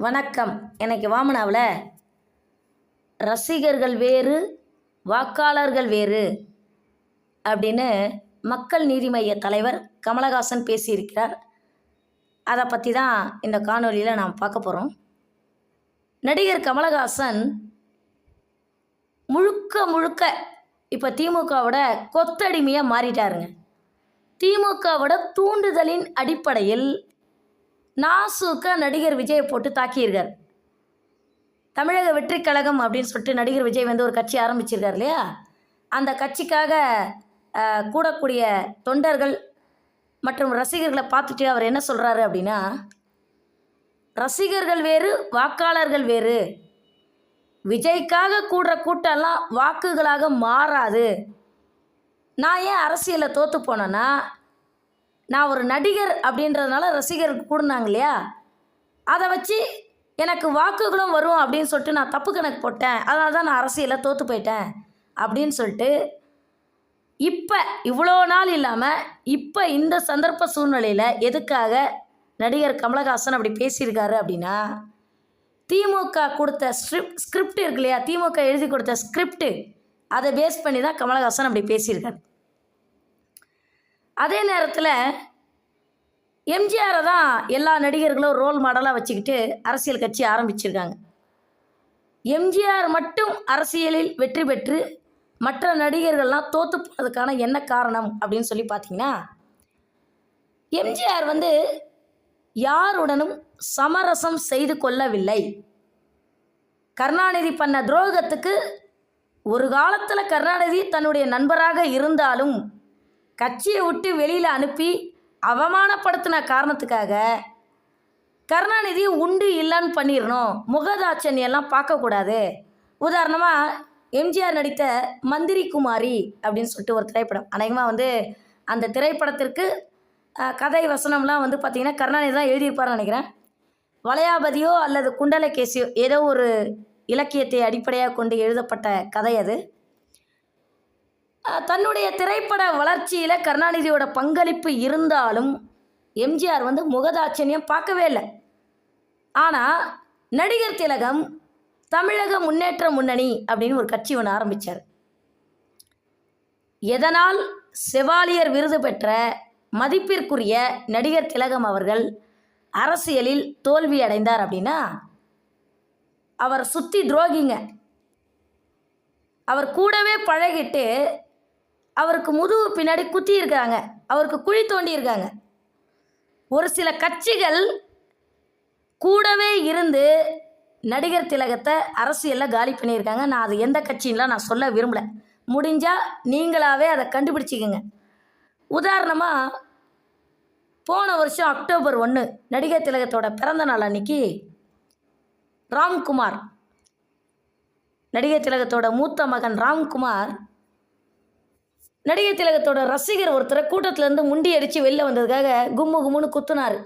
வணக்கம். எனக்கு வாமனாவில்? ரசிகர்கள் வேறு வாக்காளர்கள் வேறு அப்படின்னு மக்கள் நீதி மைய தலைவர் கமலஹாசன் பேசியிருக்கிறார். அதை பற்றி தான் இந்த காணொலியில் நாம் பார்க்க போகிறோம் நடிகர் கமலஹாசன் முழுக்க முழுக்க இப்போ திமுகவோட கொத்தடிமையாக மாறிட்டாருங்க. திமுகவோட தூண்டுதலின் அடிப்படையில் நாசுக்க நடிகர் விஜயை போட்டு தாக்கியிருக்கார். தமிழக வெற்றி கழகம் அப்படின்னு சொல்லிட்டு நடிகர் விஜய் வந்து ஒரு கட்சி ஆரம்பிச்சிருக்கார் இல்லையா? அந்த கட்சிக்காக கூடக்கூடிய தொண்டர்கள் மற்றும் ரசிகர்களை பார்த்துட்டு அவர் என்ன சொல்கிறாரு அப்படின்னா ரசிகர்கள் வேறு வாக்காளர்கள் வேறு. விஜய்க்காக கூடுற கூட்டம்லாம் வாக்குகளாக மாறாது. நான் ஏன் அரசியலில் தோற்று போனேன்னா நான் ஒரு நடிகர் அப்படின்றதுனால ரசிகர் கூடுனாங்க இல்லையா அதை வச்சு எனக்கு வாக்குகளும் வரும் அப்படின்னு சொல்லிட்டு நான் தப்பு கணக்கு போட்டேன். அதனால தான் நான் அரசியலில் தோற்று போயிட்டேன் அப்படின்னு சொல்லிட்டு இப்போ இவ்வளோ நாள் இல்லாமல் இப்போ இந்த சந்தர்ப்ப சூழ்நிலையில் எதுக்காக நடிகர் கமலஹாசன் அப்படி பேசியிருக்காரு அப்படின்னா திமுக கொடுத்த ஸ்கிரிப்ட் ஸ்கிரிப்ட் இருக்கு இல்லையா? திமுக எழுதி கொடுத்த ஸ்கிரிப்ட் அதை பேஸ் பண்ணி தான் கமலஹாசன் அப்படி பேசியிருக்காரு. அதே நேரத்தில் எம்ஜிஆரை தான் எல்லா நடிகர்களும் ரோல் மாடலாக வச்சுக்கிட்டு அரசியல் கட்சி ஆரம்பிச்சிருக்காங்க. எம்ஜிஆர் மட்டும் அரசியலில் வெற்றி பெற்று மற்ற நடிகர்கள்லாம் தோற்று போனதுக்கான என்ன காரணம் அப்படின்னு சொல்லி பார்த்தீங்கன்னா எம்ஜிஆர் வந்து யாருடனும் சமரசம் செய்து கொள்ளவில்லை. கருணாநிதி பண்ண துரோகத்துக்கு ஒரு காலத்தில் கருணாநிதி தன்னுடைய நண்பராக இருந்தாலும் கட்சியை விட்டு வெளியில் அனுப்பி அவமானப்படுத்தின காரணத்துக்காக கருணாநிதி உண்டு இல்லைன்னு பண்ணிடணும் முகதாட்சணி எல்லாம் பார்க்கக்கூடாது. உதாரணமாக எம்ஜிஆர் நடித்த மந்திரி குமாரி அப்படின்னு சொல்லிட்டு ஒரு திரைப்படம். அநேகமாக வந்து அந்த திரைப்படத்திற்கு கதை வசனம்லாம் வந்து பார்த்திங்கன்னா கருணாநிதி தான் எழுதியிருப்பார்னு நினைக்கிறேன். வளையாபதியோ அல்லது குண்டலகேசியோ ஏதோ ஒரு இலக்கியத்தை அடிப்படையாக கொண்டு எழுதப்பட்ட கதை அது. தன்னுடைய திரைப்பட வளர்ச்சியில் கருணாநிதியோட பங்களிப்பு இருந்தாலும் எம்ஜிஆர் வந்து முகதாட்சண்யம் பார்க்கவே இல்லை. ஆனால் நடிகர் திலகம் தமிழக முன்னேற்ற முன்னணி அப்படின்னு ஒரு கட்சி ஒன்று ஆரம்பித்தார் எதனால் செவாலியர் விருது பெற்ற மதிப்பிற்குரிய நடிகர் திலகம் அவர்கள் அரசியலில் தோல்வி அடைந்தார் அப்படின்னா அவர் சுற்றி துரோகிங்க. அவர் கூடவே பழகிட்டு அவருக்கு முதுகு பின்னாடி குத்தி இருக்காங்க அவருக்கு குழி தோண்டி இருக்காங்க. ஒரு சில கட்சிகள் கூடவே இருந்து நடிகர் திலகத்தை அரசியலில் காலி பண்ணியிருக்காங்க. நான் அது எந்த கட்சின்லாம் நான் சொல்ல விரும்பல. முடிஞ்சால் நீங்களாகவே அதை கண்டுபிடிச்சிக்கங்க. உதாரணமாக போன வருஷம் அக்டோபர் ஒன்று நடிகர் திலகத்தோட பிறந்த நாள் அன்னைக்கு ராம்குமார் நடிகர் திலகத்தோட மூத்த மகன் ராம்குமார் நடிகை திலகத்தோட ரசிகர் ஒருத்தரை கூட்டத்திலேருந்து முண்டி அடித்து வெளில வந்ததுக்காக கும்மு கும்முன்னு குத்துனார்.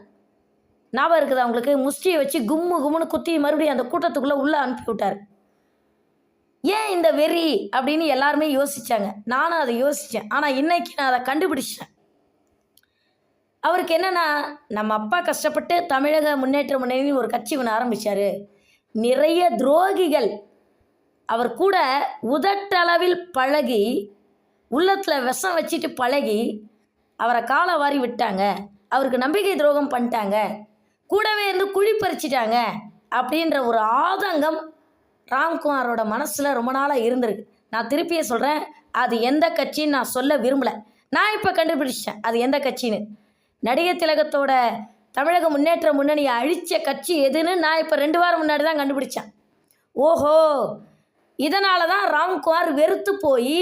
ஞாபகம் இருக்குதா அவங்களுக்கு முஷ்டியை வச்சு கும்மு கும்முன்னு குத்தி மறுபடியும் அந்த கூட்டத்துக்குள்ளே உள்ளே அனுப்பி விட்டார். ஏன் இந்த வெறி அப்படின்னு எல்லாருமே யோசித்தாங்க நானும் அதை யோசித்தேன் ஆனால் இன்னைக்கு நான் அதை கண்டுபிடிச்சேன் அவருக்கு என்னென்னா நம்ம அப்பா கஷ்டப்பட்டு தமிழக முன்னேற்ற முன்னணி ஒரு கட்சி ஒன்று ஆரம்பித்தார் நிறைய துரோகிகள் அவர் கூட உதட்டளவில் பழகி உள்ளத்தில் விஷம் வச்சுட்டு பழகி அவரை காலை வாரி விட்டாங்க. அவருக்கு நம்பிக்கை துரோகம் பண்ணிட்டாங்க. கூடவே இருந்து குழி பறிச்சிட்டாங்க அப்படின்ற ஒரு ஆதங்கம் ராம்குமாரோட மனசில் ரொம்ப நாளாக இருந்திருக்கு. நான் திருப்பியே சொல்கிறேன் அது எந்த கட்சின்னு நான் சொல்ல விரும்பலை. நான் இப்போ கண்டுபிடிச்சிட்டேன் அது எந்த கட்சின்னு. நடிகர் திலகத்தோட தமிழக முன்னேற்ற முன்னணியை அழித்த கட்சி எதுன்னு நான் இப்போ ரெண்டு வாரம் முன்னாடி தான் கண்டுபிடிச்சேன். ஓஹோ! இதனால தான் ராம்குமார் வெறுத்து போய்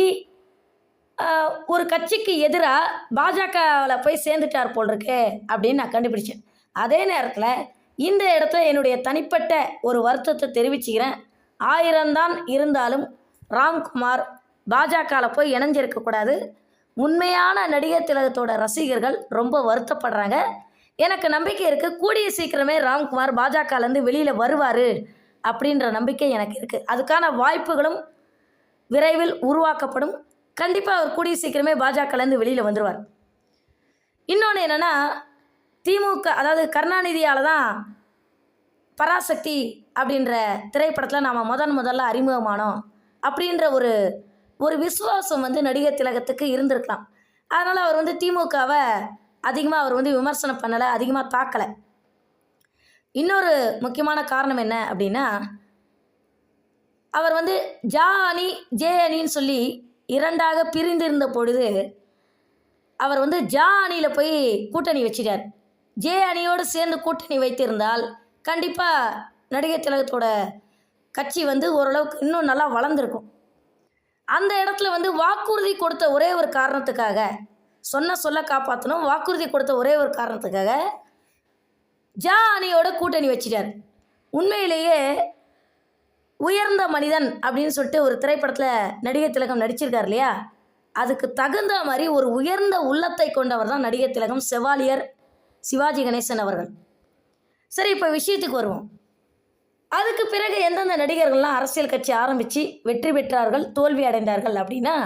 ஒரு கட்சிக்கு எதிராக பாஜகவில் போய் சேர்ந்துட்டார் போல் இருக்கு அப்படின்னு நான் கண்டுபிடிச்சேன். அதே நேரத்தில் இந்த இடத்துல என்னுடைய தனிப்பட்ட ஒரு வருத்தத்தை தெரிவிச்சுக்கிறேன். ஆயிரம்தான் இருந்தாலும் ராம்குமார் பாஜகவில் போய் இணைஞ்சிருக்கக்கூடாது உண்மையான நடிகர் திலகத்தோட ரசிகர்கள் ரொம்ப வருத்தப்படுறாங்க. எனக்கு நம்பிக்கை இருக்குது கூடிய சீக்கிரமே ராம்குமார் பாஜகலேருந்து வெளியில் வருவார் அப்படின்ற நம்பிக்கை எனக்கு இருக்குது அதுக்கான வாய்ப்புகளும் விரைவில் உருவாக்கப்படும். கண்டிப்பாக அவர் கூடிய சீக்கிரமே பாஜகலேருந்து வெளியில் வந்துடுவார் இன்னொன்று என்னென்னா திமுக அதாவது கருணாநிதியால் தான் பராசக்தி அப்படின்ற திரைப்படத்தில் நாம் முதன் முதல்ல அறிமுகமானோம் அப்படின்ற ஒரு ஒரு விசுவாசம் வந்து நடிகர் திலகத்துக்கு இருந்திருக்கலாம். அதனால் அவர் வந்து திமுகவை அதிகமாக அவர் வந்து விமர்சனம் பண்ணலை அதிகமாக தாக்கலை. இன்னொரு முக்கியமான காரணம் என்ன அப்படின்னா அவர் வந்து ஜா அணி ஜே அணின்னு சொல்லி இரண்டாக பிரிந்திருந்த பொழுது அவர் வந்து ஜா அணியில் போய் கூட்டணி வச்சிட்டார். ஜே அணியோடு சேர்ந்து கூட்டணி வைத்திருந்தால் கண்டிப்பாக நடிகர் திலகத்தோட கட்சி வந்து ஓரளவுக்கு இன்னும் நல்லா வளர்ந்துருக்கும். அந்த இடத்துல வந்து வாக்குறுதி கொடுத்த ஒரே ஒரு காரணத்துக்காக சொன்ன சொல்ல காப்பாற்றணும் வாக்குறுதி கொடுத்த ஒரே ஒரு காரணத்துக்காக ஜா அணியோட கூட்டணி வச்சிட்டார். உண்மையிலேயே உயர்ந்த மனிதன் அப்படின்னு சொல்லிட்டு ஒரு திரைப்படத்தில் நடிகர் திலகம் நடிச்சிருக்கார் இல்லையா? அதுக்கு தகுந்த மாதிரி ஒரு உயர்ந்த உள்ளத்தை கொண்டவர் தான் நடிகர் திலகம் செவாலியர் சிவாஜி கணேசன் அவர்கள். சரி இப்போ விஷயத்துக்கு வருவோம். அதுக்கு பிறகு எந்தெந்த நடிகர்கள்லாம் அரசியல் கட்சி ஆரம்பித்து வெற்றி பெற்றார்கள் தோல்வி அடைந்தார்கள் அப்படின்னா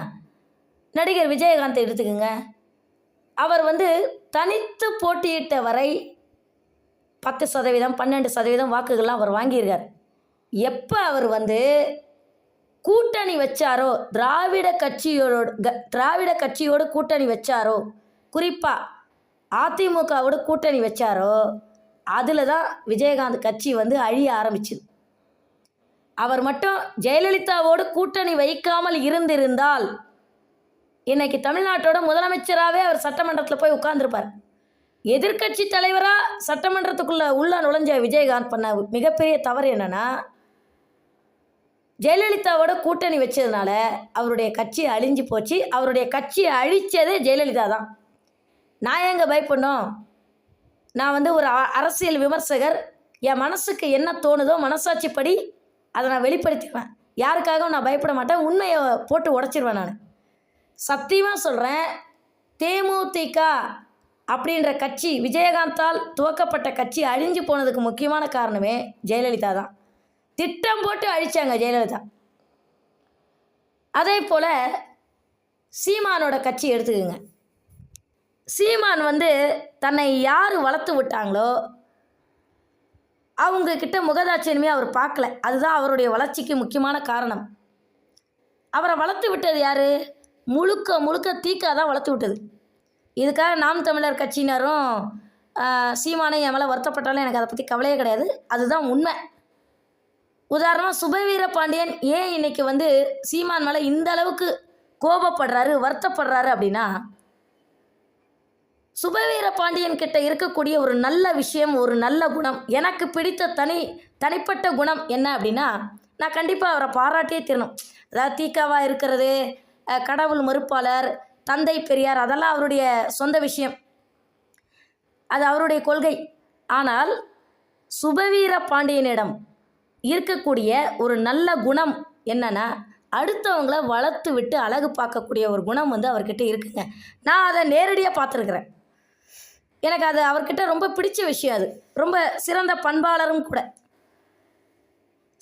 நடிகர் விஜயகாந்த் எடுத்துக்கோங்க. அவர் வந்து தனித்து போட்டியிட்ட வரை பத்து சதவீதம் பன்னெண்டு சதவீதம் வாக்குகள்லாம் அவர் வாங்கியிருக்கார். எப்போ அவர் வந்து கூட்டணி வச்சாரோ திராவிட கட்சியோட க- திராவிட கட்சியோடு கூட்டணி வச்சாரோ குறிப்பாக அதிமுகவோட கூட்டணி வச்சாரோ அதில் தான் விஜயகாந்த் கட்சி வந்து அழிய ஆரம்பிச்சுது. அவர் மட்டும் ஜெயலலிதாவோடு கூட்டணி வைக்காமல் இருந்திருந்தால் இன்னைக்கு தமிழ்நாட்டோட முதலமைச்சராகவே அவர் சட்டமன்றத்தில் போய் உட்கார்ந்துருப்பார். எதிர்க்கட்சி தலைவராக சட்டமன்றத்துக்குள்ளே உள்ள நுழைஞ்ச விஜயகாந்த் பண்ண மிகப்பெரிய தவறு என்னென்னா ஜெயலலிதாவோட கூட்டணி வச்சதுனால அவருடைய கட்சி அழிஞ்சு போச்சு. அவருடைய கட்சியை அழித்ததே ஜெயலலிதா தான். நான் எங்கே பயப்படணும்? நான் வந்து ஒரு அ- அரசியல் விமர்சகர். என் மனசுக்கு என்ன தோணுதோ மனசாட்சிப்படி அதை நான் வெளிப்படுத்திடுவேன். யாருக்காகவும் நான் பயப்பட மாட்டேன். உண்மையை போட்டு உடச்சிருவேன் நான். சத்தியமாக சொல்கிறேன் தேமுதிக அப்படின்ற கட்சி விஜயகாந்தால் துவக்கப்பட்ட கட்சி அழிஞ்சு போனதுக்கு முக்கியமான காரணமே ஜெயலலிதா தான். திட்டம் போட்டு அழிச்சாங்க ஜெயலலிதா. அதே போல் சீமானோட கட்சி எடுத்துக்கோங்க. சீமான் வந்து தன்னை யார் வளர்த்து விட்டாங்களோ அவங்கக்கிட்ட முகதாட்சியமே அவர் பார்க்கல. அதுதான் அவருடைய வளர்ச்சிக்கு முக்கியமான காரணம். அவரை வளர்த்து விட்டது யார்? முழுக்க முழுக்க தீக்கா தான் வளர்த்து விட்டது. இதுக்காக நாம் தமிழர் கட்சியினரும் ஆஹ், சீமானை என் மேலே வருத்தப்பட்டாலும் எனக்கு அதை பற்றி கவலையே கிடையாது. அதுதான் உண்மை. உதாரணமாக சுபவீர பாண்டியன் ஏன் இன்னைக்கு வந்து சீமான் மேலே இந்த அளவுக்கு கோபப்படுறாரு வருத்தப்படுறாரு அப்படின்னா சுபவீர பாண்டியன் கிட்ட இருக்கக்கூடிய ஒரு நல்ல விஷயம் ஒரு நல்ல குணம் எனக்கு பிடித்த தனி தனிப்பட்ட குணம் என்ன அப்படின்னா நான் கண்டிப்பாக அவரை பாராட்டியே தீரணும். அதாவது தீக்காவாக இருக்கிறது கடவுள் மறுப்பாளர் தந்தை பெரியார் அதெல்லாம் அவருடைய சொந்த விஷயம். அது அவருடைய கொள்கை. ஆனால் சுபவீர பாண்டியனிடம் இருக்கக்கூடிய ஒரு நல்ல குணம் என்னென்னா அடுத்தவங்கள வளர்த்து விட்டு அழகு பார்க்கக்கூடிய ஒரு குணம் வந்து அவர்கிட்ட இருக்குங்க. நான் அதை நேரடியாக பார்த்துருக்குறேன். எனக்கு அது அவர்கிட்ட ரொம்ப பிடிச்ச விஷயம் அது. ரொம்ப சிறந்த பண்பாளரும் கூட.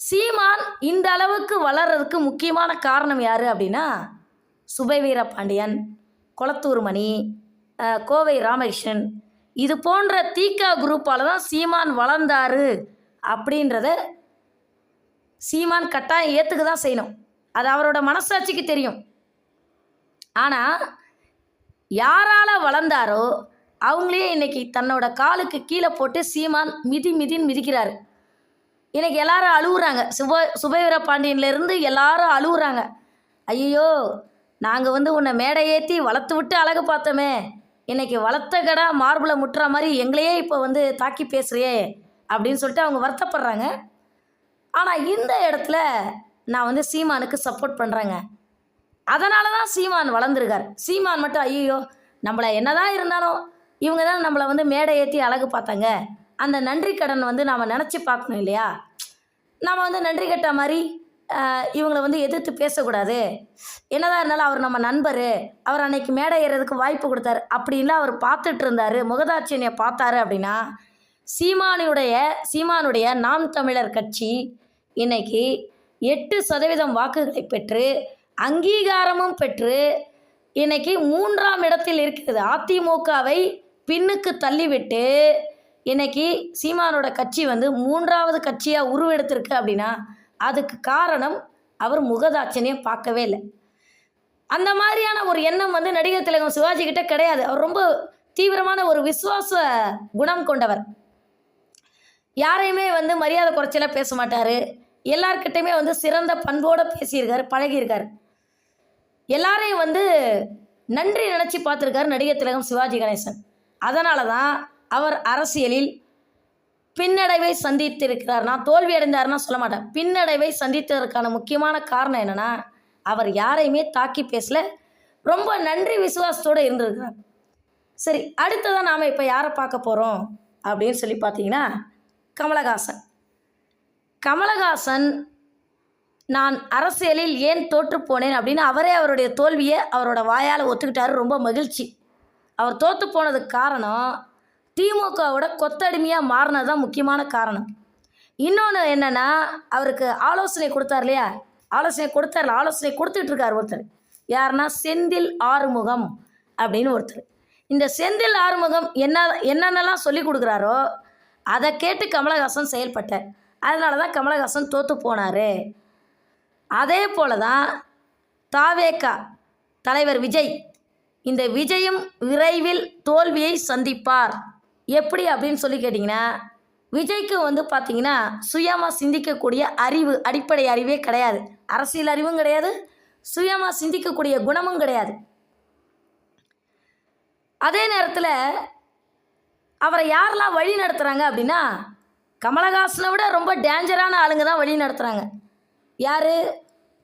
சீமான் இந்த அளவுக்கு வளர்றதுக்கு முக்கியமான காரணம் யார் அப்படின்னா சுபவீர பாண்டியன் குளத்தூர் மணி கோவை ராமகிருஷ்ணன். இது போன்ற தீகா குரூப்பால் தான் சீமான் வளர்ந்தாரு அப்படின்றத சீமான் கட்டாயம் ஏற்றுக்க தான் செய்யணும். அது அவரோட மனசாட்சிக்கு தெரியும். ஆனால் யாரால் வளர்ந்தாரோ அவங்களே இன்னைக்கு தன்னோட காலுக்கு கீழே போட்டு சீமான் மிதி மிதின்னு மிதிக்கிறாரு. இன்னைக்கு எல்லாரும் அழுகுறாங்க சுப சுபவீர பாண்டியன்லேருந்து எல்லாரும் அழுகுறாங்க ஐயோ நாங்கள் வந்து உன்னை மேடை ஏற்றி வளர்த்து விட்டு அழகு பார்த்தோமே. இன்னைக்கு வளர்த்த கடா மார்பிளை முட்டுற மாதிரி எங்களையே இப்போ வந்து தாக்கி பேசுகிறியே அப்படின்னு சொல்லிட்டு அவங்க வருத்தப்படுறாங்க. ஆனால் இந்த இடத்துல நான் வந்து சீமானுக்கு சப்போர்ட் பண்ணுறேங்க அதனால தான் சீமான் வளர்ந்துருக்கார். சீமான் மட்டும் ஐயோ நம்மளை என்னதான் இருந்தாலும் இவங்க தான் நம்மளை வந்து மேடை ஏற்றி அழகு பார்த்தாங்க. அந்த நன்றி கடன் வந்து நாம் நினச்சி பார்க்கணும் இல்லையா? நம்ம வந்து நன்றி கட்ட மாதிரி இவங்களை வந்து எதிர்த்து பேசக்கூடாது. என்னதான் இருந்தாலும் அவர் நம்ம நண்பர். அவர் அன்னைக்கு மேடை ஏறதுக்கு வாய்ப்பு கொடுத்தாரு. அப்படின்லாம் அவர் பார்த்துட்டு இருந்தார். முகதாட்சியனை பார்த்தாரு அப்படின்னா சீமானுடைய சீமானுடைய நாம் தமிழர் கட்சி இன்னைக்கு எட்டு சதவீதம் வாக்குகளை பெற்று அங்கீகாரமும் பெற்று இன்னைக்கு மூன்றாம் இடத்தில் இருக்கிறது. அதிமுகவை பின்னுக்கு தள்ளிவிட்டு இன்னைக்கு சீமானோட கட்சி வந்து மூன்றாவது கட்சியாக உருவெடுத்திருக்கு அப்படின்னா அதுக்கு காரணம் அவர் முகதாட்சணியம் பார்க்கவே இல்லை. அந்த மாதிரியான ஒரு எண்ணம் வந்து நடிகர் திலகம் சிவாஜி கிட்ட கிடையாது. அவர் ரொம்ப தீவிரமான ஒரு விசுவாச குணம் கொண்டவர். யாரையுமே வந்து மரியாதை குறைச்சலாக பேச மாட்டார். எல்லார்கிட்டையுமே வந்து சிறந்த பண்போடு பேசியிருக்காரு பழகியிருக்காரு. எல்லாரையும் வந்து நன்றி நினச்சி பார்த்துருக்காரு நடிகர் திலகம் சிவாஜி கணேசன். அதனால தான் அவர் அரசியலில் பின்னடைவை சந்தித்திருக்கிறார். நான் தோல்வி அடைந்தாருன்னா சொல்ல மாட்டேன். பின்னடைவை சந்தித்ததற்கான முக்கியமான காரணம் என்னென்னா அவர் யாரையுமே தாக்கி பேசல. ரொம்ப நன்றி விசுவாசத்தோடு இருந்திருக்கிறார். சரி அடுத்ததான் நாம் இப்போ யாரை பார்க்க போகிறோம் அப்படின்னு சொல்லி பார்த்தீங்கன்னா கமலஹாசன். கமலஹாசன் நான் அரசியலில் ஏன் தோற்று போனேன்? அப்படின்னு அவரே அவருடைய தோல்வியை அவரோட வாயால் ஒத்துக்கிட்டாரு. ரொம்ப மகிழ்ச்சி. அவர் தோற்று போனதுக்கு காரணம் திமுகவோட கொத்தடிமையாக மாறினது தான் முக்கியமான காரணம். இன்னொன்று என்னென்னா அவருக்கு ஆலோசனை கொடுத்தார் இல்லையா? ஆலோசனை கொடுத்தார் ஆலோசனை கொடுத்துட்ருக்கார் ஒருத்தர். யாருன்னா செந்தில் ஆறுமுகம் அப்படின்னு ஒருத்தர். இந்த செந்தில் ஆறுமுகம் என்ன என்னென்னலாம் சொல்லி கொடுக்குறாரோ அதை கேட்டு கமலஹாசன் செயல்பட்டார். அதனால தான் கமலஹாசன் தோற்று போனார். அதே போல தான் தாவேக்கா தலைவர் விஜய் இந்த விஜயும் விரைவில் தோல்வியை சந்திப்பார். எப்படி அப்படின்னு சொல்லி கேட்டிங்கன்னா விஜய்க்கு வந்து பார்த்தீங்கன்னா சுயமாக சிந்திக்கக்கூடிய அறிவு அடிப்படை அறிவே கிடையாது. அரசியல் அறிவும் கிடையாது சுயமாக சிந்திக்கக்கூடிய குணமும் கிடையாது. அதே நேரத்தில் அவரை யாரெல்லாம் வழி நடத்துகிறாங்க அப்படின்னா கமலஹாசனை விட ரொம்ப டேஞ்சரான ஆளுங்க தான் வழி நடத்துகிறாங்க யார்?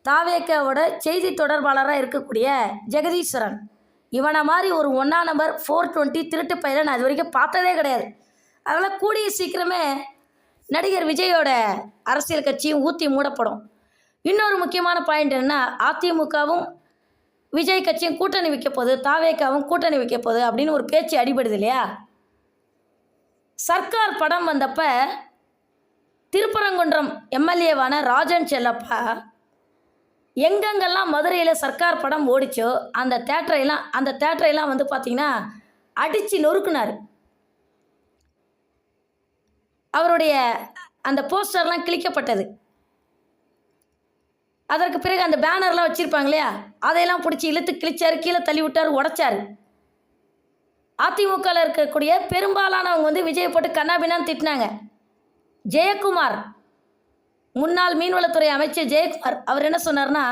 தாவேக்காவோட செய்தி தொடர்பாளராக இருக்கக்கூடிய ஜெகதீஸ்வரன். இவனை மாதிரி ஒரு ஒன்றா நம்பர் ஃபோர் டுவெண்ட்டி திருட்டு பயிரை நான் இது வரைக்கும் பார்த்ததே கிடையாது. அதனால் கூடிய சீக்கிரமே நடிகர் விஜயோட அரசியல் கட்சியும் ஊற்றி மூடப்படும். இன்னொரு முக்கியமான பாயிண்ட் என்னென்னா அதிமுகவும் விஜய் கட்சியும் கூட்டணி வைக்க போகுது தாவேக்காவும் கூட்டணி வைக்க போகுது அப்படின்னு ஒரு பேச்சு அடிபடுது இல்லையா? சர்க்கார் படம் வந்தப்ப திருப்பரங்குன்றம் எம்எல்ஏவான ராஜன் செல்லப்பா எங்கெங்கெல்லாம் மதுரையில் சர்க்கார் படம் ஓடிச்சோ அந்த தேட்டரையெல்லாம் அந்த தேட்டரையெல்லாம் வந்து பார்த்திங்கன்னா அடித்து நொறுக்குனார். அவருடைய அந்த போஸ்டர்லாம் கிழிக்கப்பட்டது. அதற்கு பிறகு அந்த பேனர்லாம் வச்சுருப்பாங்க இல்லையா? அதையெல்லாம் பிடிச்சி இழுத்து கிழிச்சார் கீழே தள்ளி விட்டார் உடைச்சார். அதிமுகவில் இருக்கக்கூடிய பெரும்பாலானவங்க வந்து விஜயை போட்டு கண்ணாபின்னான்னு திட்டினாங்க. ஜெயக்குமார் முன்னாள் மீன்வளத்துறை அமைச்சர் ஜெயக்குமார் அவர் என்ன சொன்னார்னா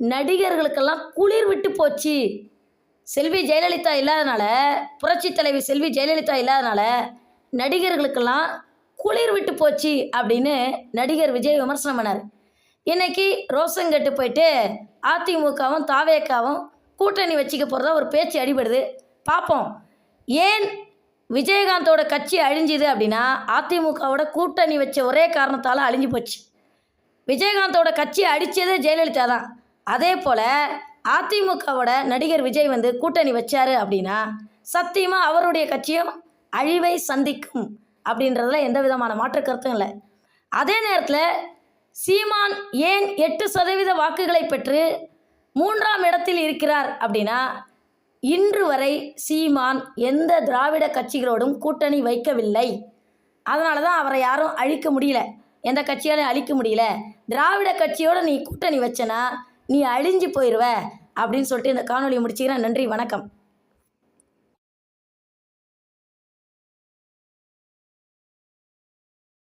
நடிகர்களுக்கெல்லாம் குளிர் விட்டு போச்சு. செல்வி ஜெயலலிதா இல்லாதனால புரட்சி தலைவி செல்வி ஜெயலலிதா இல்லாதனால நடிகர்களுக்கெல்லாம் குளிர் விட்டு போச்சு அப்படின்னு நடிகர் விஜய் விமர்சனம் பண்ணார். இன்னைக்கு ரோசங்கட்டு போயிட்டு அதிமுகவும் தாவேக்காவும் கூட்டணி வச்சுக்க போகிறதா ஒரு பேச்சு அடிபடுது. பார்ப்போம் ஏன் விஜயகாந்தோட கட்சி அழிஞ்சுது அப்படின்னா அதிமுகவோட கூட்டணி வச்ச ஒரே காரணத்தால் அழிஞ்சு போச்சு. விஜயகாந்தோட கட்சி அடித்தது ஜெயலலிதா தான். அதே போல் அதிமுகவோட நடிகர் விஜய் வந்து கூட்டணி வச்சாரு அப்படின்னா சத்தியமாக அவருடைய கட்சியும் அழிவை சந்திக்கும் அப்படின்றதுல எந்த விதமான மாற்று கருத்தும் இல்லை. அதே நேரத்தில் சீமான் ஏன் எட்டு சதவீத வாக்குகளை பெற்று மூன்றாம் இடத்தில் இருக்கிறார் அப்படின்னா இன்று வரை சீமான் எந்த திராவிட கட்சிகளோடும் கூட்டணி வைக்கவில்லை. அதனால தான் அவரை யாரும் அழிக்க முடியல. எந்த கட்சியாலையும் அழிக்க முடியல. திராவிட கட்சியோட நீ கூட்டணி வச்சனா நீ அழிஞ்சு போயிடுவ அப்படின்னு சொல்லிட்டு இந்த காணொலியை முடிச்சுக்கிறேன். நன்றி வணக்கம்.